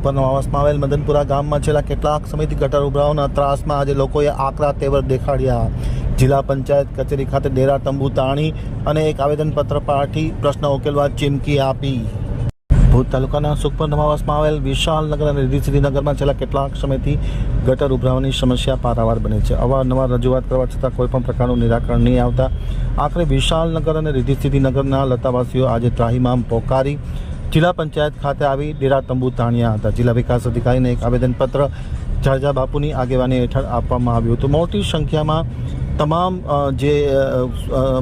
સુખપરના આવાસમાં આવેલ મદનપુરા ગામમાં છેલ્લા કેટલાક સમયથી ગટર ઉભરાવાના ત્રાસમાં આજે લોકોએ આકરા તેવર દેખાડ્યા. જિલ્લા પંચાયત કચેરી ખાતે ડેરા તંબુ તાણી અને એક આવેદનપત્ર પાઠી પ્રશ્ન ઉકેલવા ચીમકી આપી. ભુજ તાલુકાના સુખપર નવાવાસમાં આવેલ વિશાલનગર અને રીધિસિદ્ધિનગરમાં છેલ્લા કેટલાક સમયથી ગટર ઉભરાવાની સમસ્યા પારાવાર બને છે. અવારનવાર રજૂઆત કરવા છતાં કોઈપણ પ્રકારનું નિરાકરણ નહીં આવતા આખરે વિશાલનગર અને રીધિસિદ્ધિનગરના લતાવાસીઓ આજે ત્રાહીમામ પોકારી જિલ્લા પંચાયત ખાતે આવી ડેરા તંબુ તાણ્યા હતા. જિલ્લા વિકાસ અધિકારીને એક આવેદનપત્ર જાજા બાપુની આગેવાની હેઠળ આપવામાં આવ્યું હતું. મોટી સંખ્યામાં તમામ જે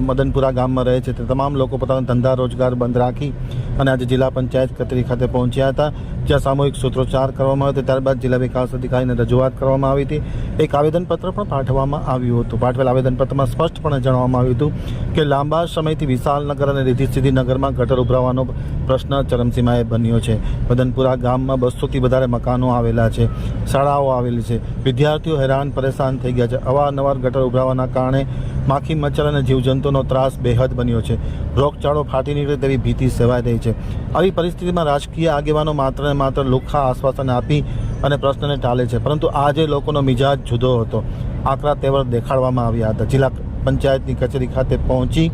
મદનપુરા ગામમાં રહે છે તે તમામ લોકો પોતાના ધંધા રોજગાર બંધ રાખી અને આજે જિલ્લા પંચાયત કચેરી ખાતે પહોંચ્યા હતા, જ્યાં સામૂહિક સૂત્રોચ્ચાર કરવામાં આવ્યો ત્યારબાદ જિલ્લા વિકાસ અધિકારીને રજૂઆત કરવામાં આવી હતી. એક આવેદનપત્ર પણ પાઠવવામાં આવ્યું હતું. પાઠવેલ આવેદનપત્રમાં સ્પષ્ટપણે જણાવવામાં આવ્યું હતું કે લાંબા સમયથી વિશાલનગર અને રીધિસિદ્ધિનગરમાં ગટર ઉભરાવાનો પ્રશ્ન ચરમસીમાએ બન્યો છે. મદનપુરા ગામમાં બસોથી વધારે મકાનો આવેલા છે. શાળાઓ આવેલી છે. વિદ્યાર્થીઓ હેરાન, પરેશાન થઈ ગયા છે. અવારનવાર ગટર ઉભરાવાના કારણે માખી મચ્છર અને જીવજંતુનો ત્રાસ બેહદ બન્યો છે. રોગચાળો ફાટી નીકળે તેવી ભીતિ સેવાઈ રહી છે. આવી પરિસ્થિતિમાં રાજકીય આગેવાનો માત્ર ને માત્ર લુખા આશ્વાસન આપી અને પ્રશ્નને ટાળે છે. પરંતુ આજે લોકોનો મિજાજ જુદો હતો. આકરા તેવર દેખાડવામાં આવ્યા હતા. જિલ્લા પંચાયતની કચેરી ખાતે પહોંચી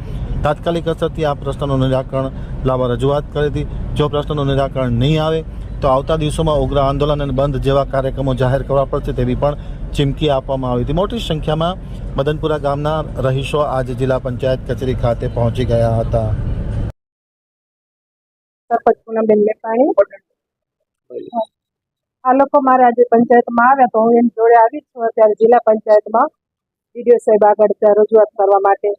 તાત્કાલિક અસરથી આ પ્રશ્નનું નિરાકરણ લાવવા રજૂઆત કરી હતી. જો પ્રશ્નનું નિરાકરણ નહીં આવે, તો આવતા દિવસોમાં ઉગ્ર આંદોલન અને બંધ જેવા કાર્યક્રમો જાહેર કરવા પડશે તેવી પણ ચીમકી આપવામાં આવી હતી. મોટી સંખ્યામાં મદનપુરા ગામના રહીશો આજે જિલ્લા પંચાયત કચેરી ખાતે પહોંચી ગયા હતા. સરપંચ પૂનમબેન પાણી. આ લોકો મારા આજે પંચાયતમાં આવ્યા તો હું એમ જોડે આવી છું અત્યારે જિલ્લા પંચાયતમાં. ડીડીઓ સાહેબ આગળ ત્યાં રજૂઆત કરવા માટે.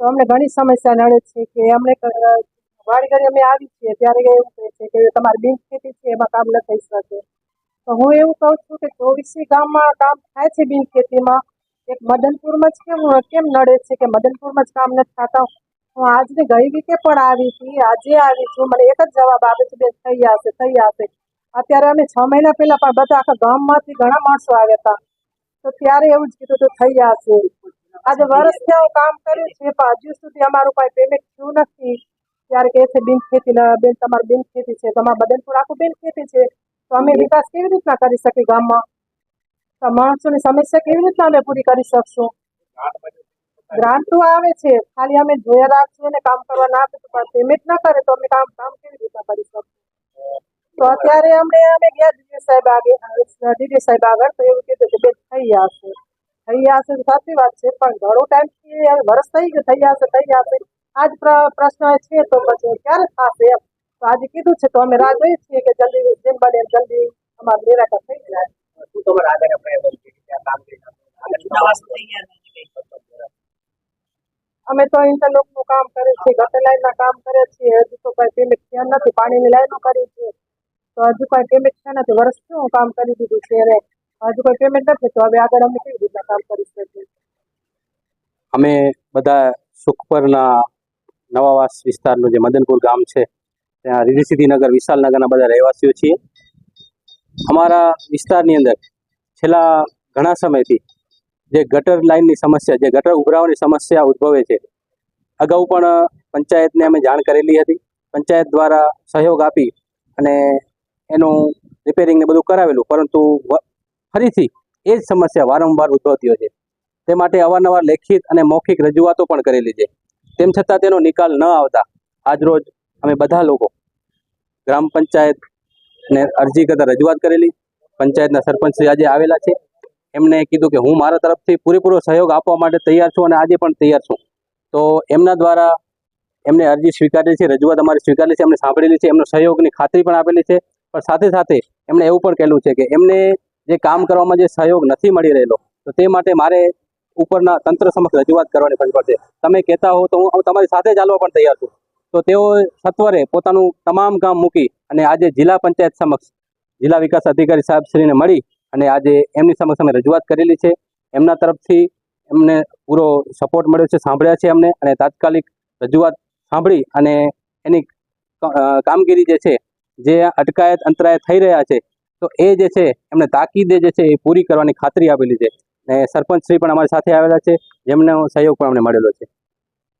તો અમને ઘણી સમસ્યા નડે છે કે અમને વાડી ઘરે અમે આવી છીએ ત્યારે એવું કહે છે કે તમારી બિન ખેતી છે એમાં કામ ન થઈ શકે. તો હું એવું કહું છું કે ચોવીસી ગામમાં કામ થાય છે બિન ખેતીમાં. એક મદનપુરમાં જ કેમ કેમ નડે છે કે મદનપુરમાં જ કામ નથી થતા? હું આજને ગઈ વીકે પણ આવી હતી. આજે આવી છું. મને એક જ જવાબ આવે છે બેન થઈ જશે થઈ જશે અત્યારે અમે છ મહિના પહેલા પણ બધા આખા ગામમાંથી ઘણા માણસો આવ્યા હતા. તો ત્યારે એવું જ કીધું તો થઈ જશે આજે વર્ષથી હું કામ કર્યું છે પણ હજુ સુધી અમારું કાંઈ પેમેન્ટ થયું નથી. ત્યારે કહે છે બિન ખેતી બેન તમારી બિન ખેતી છે તમારા બદનપુર આખું બિન ખેતી છે. તો અમે વિકાસ કેવી રીતના કરી શકીએ ગામમાં? તો માણસોની સમસ્યા કેવી રીતના અમે પૂરી કરી શકશું? ગ્રાન્ટો આવે છે. ખાલી અમે જોયા રાખશું અને કામ કરવા ના આપીશું તો પણ પેમેન્ટ ના કરે તો અમે કામ કામ કેવી રીતના કરી શકશું? તો અત્યારે અમને અમે ગયા ડીડી સાહેબ આગળ ડીડી સાહેબ આગળ તો એવું કીધું કે બેન થઈ જશે. થઈ જશે સાચી વાત છે પણ ઘણો ટાઈમ વર્ષ થઈ ગયું થઈ જશે થઈ જશે. આજ પ્ર- પ્રશ્ન છે તો પછી ક્યારે થશે એમ? તો આજે કીધું છે તો અમે રાહ જોઈએ છીએ કે જલ્દી જેમ બને એમ જલ્દી અમારું નિરાકરણ થઈ જાય. શું તમારે આગળ કામ કરી અમે તો ઇન્ટરલોકનું કામ કરે છે ગટર લાઈન ના કામ કરે છીએ. હજુ તો કઈ પેમેન્ટ થયા નથી, પાણીની લાઈનો કરી છે. તો હજુ કઈ પેમેન્ટ થયા નથી, વર્ષથી હું કામ કરી દીધું છે અને હજુ કોઈ પેમેન્ટ નથી, તો હવે આગળ અમે કેવી રીતના કામ કરી શકીએ? અમે બધા સુખપરના નવાવાસ વિસ્તારનું જે મદનપુર ગામ છે, ત્યાં રીઢસિદ્ધિનગર વિશાલનગરના બધા રહેવાસીઓ છીએ. અમારા વિસ્તારની અંદર છેલ્લા ઘણા સમયથી જે ગટર લાઇનની સમસ્યા, જે ગટર ઉભરાવાની સમસ્યા ઉદ્ભવે છે. અગાઉ પણ પંચાયતને અમે જાણ કરેલી હતી. પંચાયત દ્વારા સહયોગ આપી અને એનું રિપેરિંગ ને બધું કરાવેલું. પરંતુ ફરીથી એ જ સમસ્યા વારંવાર ઉદ્ભવતી હોય છે. તે માટે અવારનવાર લેખિત અને મૌખિક રજૂઆતો પણ કરેલી છે. તેમ છતાં તેનો નિકાલ ન આવતા આજરોજ અમે બધા લોકો ગ્રામ પંચાયતને અરજી કરતાં રજૂઆત કરેલી. પંચાયતના સરપંચ આજે આવેલા છે. એમને કીધું કે હું મારા તરફથી પૂરેપૂરો સહયોગ આપવા માટે તૈયાર છું અને આજે પણ તૈયાર છું. તો એમના દ્વારા એમને અરજી સ્વીકારેલી છે, રજૂઆત અમારી સ્વીકારેલી છે, એમને સાંભળેલી છે, એમનો સહયોગની ખાતરી પણ આપેલી છે. પણ સાથે સાથે એમણે એવું પણ કહેલું છે કે એમને જે કામ કરવામાં જે સહયોગ નથી મળી રહેલો, તો તે માટે મારે ઉપરના તંત્ર સમક્ષ રજૂઆત કરવાની ફરજ પડશે તમે કહેતા હો તો હું તમારી સાથે ચાલવા પણ તૈયાર છું. તો તેઓ સત્વરે પોતાનું તમામ કામ મૂકી અને આજે જિલ્લા પંચાયત સમક્ષ જિલ્લા વિકાસ અધિકારી સાહેબ શ્રીને મળી અને આજે એમની સમક્ષ અમે રજૂઆત કરેલી છે. એમના તરફથી એમને પૂરો સપોર્ટ મળ્યો છે, સાંભળ્યા છે અમને અને તાત્કાલિક રજૂઆત સાંભળી અને એની કામગીરી જે છે, જે અટકાયત અંતરાય થઈ રહ્યા છે, તો એ જે છે, એમને તાકીદે જે છે એ પૂરી કરવાની ખાતરી આપેલી છે. અને સરપંચ શ્રી પણ અમારી સાથે આવેલા છે, જેમનો સહયોગ પણ અમને મળેલો છે.